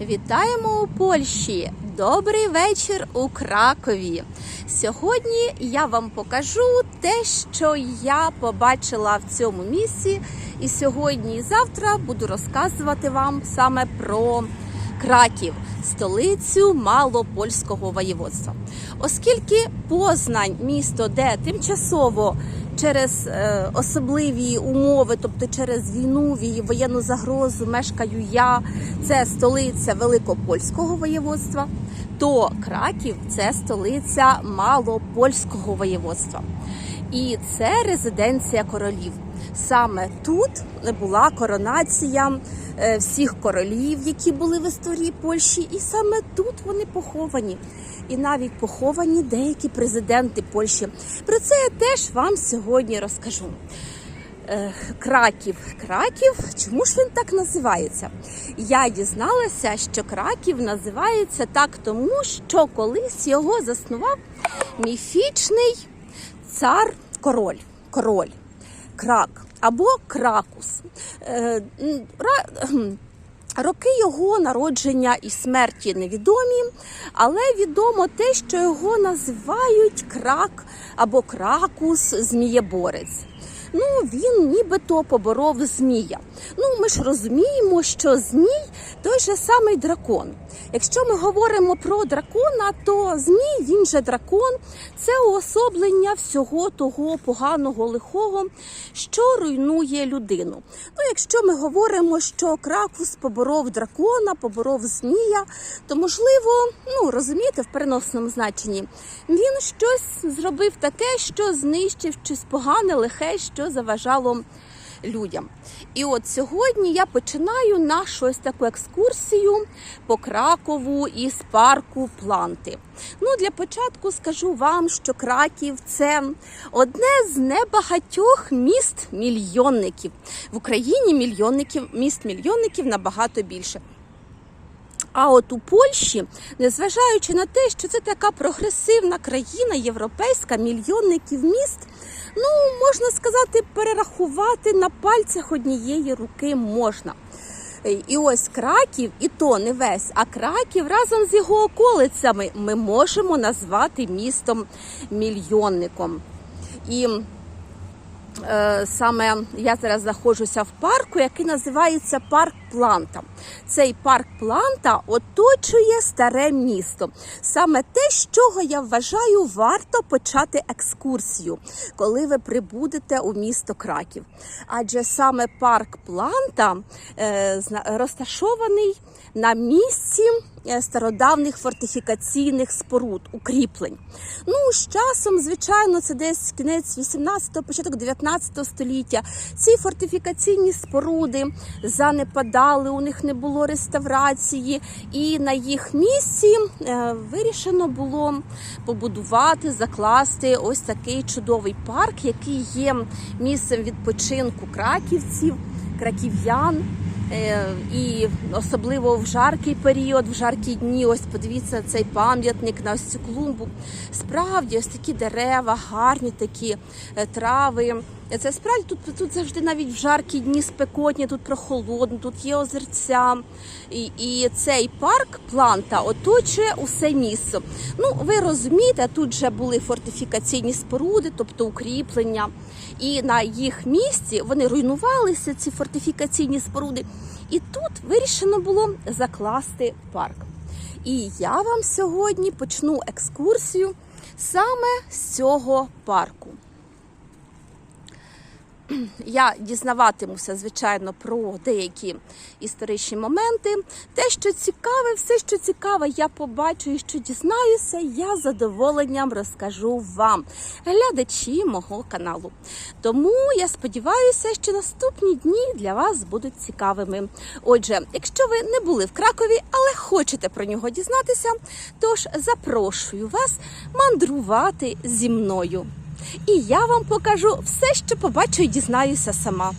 Вітаємо у Польщі! Добрий вечір у Кракові. Сьогодні я вам покажу те, що я побачила в цьому місці. І сьогодні і завтра буду розказувати вам саме про Краків, столицю малопольського воєводства. Оскільки Познань місто, де тимчасово через е, особливі умови, тобто через війну, вій- воєнну загрозу, мешкаю я, це столиця Великопольського воєводства, то Краків це столиця Малопольського воєводства. І це резиденція королів. Саме тут була коронація е, всіх королів, які були в історії Польщі, і саме тут вони поховані. І навіть поховані деякі президенти Польщі. Про це я теж вам сьогодні розкажу. Е, Краків. Краків, чому ж він так називається? Я дізналася, що Краків називається так, тому що колись його заснував міфічний цар-король. Король. Крак або Кракус. Е, Роки його народження і смерті невідомі, але відомо те, що його називають крак або кракус змієборець. Ну, він нібито поборов змія. Ну, ми ж розуміємо, що змій той же самий дракон. Якщо ми говоримо про дракона, то змій, він же дракон, це уособлення всього того поганого лихого, що руйнує людину. Ну, якщо ми говоримо, що Кракус поборов дракона, поборов змія, то можливо, ну розумієте, в переносному значенні, він щось зробив таке, що знищив щось погане, лихе, що заважало людям. І от сьогодні я починаю нашу ось таку екскурсію по Кракову із парку Планти. Ну, для початку скажу вам, що Краків це одне з небагатьох міст мільйонників. В Україні мільйонників, міст мільйонників набагато більше. А от у Польщі, незважаючи на те, що це така прогресивна країна, європейська, мільйонників міст, ну можна сказати, перерахувати на пальцях однієї руки можна. І ось Краків, і то не весь, а Краків разом з його околицями ми можемо назвати містом мільйонником. І саме я зараз знаходжуся в парку, який називається парк Планта. Цей парк Планта оточує старе місто. Саме те, з чого я вважаю, варто почати екскурсію, коли ви прибудете у місто Краків. Адже саме парк Планта е, розташований на місці е, стародавніх фортифікаційних споруд, укріплень. Ну, з часом, звичайно, це десь кінець 18-го, початок 19 століття. Ці фортифікаційні споруди занепадали, у них не було реставрації, і на їх місці е, вирішено було побудувати, закласти ось такий чудовий парк, який є місцем відпочинку краківців, краків'ян. Е, І особливо в жаркий період, в жаркі дні, ось подивіться цей пам'ятник на ось цю клумбу. Справді, ось такі дерева, гарні такі е, трави. Е, Це справді тут, тут завжди навіть в жаркі дні спекотні, тут прохолодно, тут є озерця. І, і цей парк планта оточує усе місто. Ну, ви розумієте, тут вже були фортифікаційні споруди, тобто укріплення. І на їх місці вони руйнувалися, ці фортифікаційні споруди. І тут вирішено було закласти парк. І я вам сьогодні почну екскурсію саме з цього парку. Я дізнаватимуся, звичайно, про деякі історичні моменти. Те, що цікаве, все, що цікаве, я побачу і що дізнаюся, я з задоволенням розкажу вам, глядачі мого каналу. Тому я сподіваюся, що наступні дні для вас будуть цікавими. Отже, якщо ви не були в Кракові, але хочете про нього дізнатися, тож запрошую вас мандрувати зі мною. І я вам покажу все, що побачу і дізнаюся сама.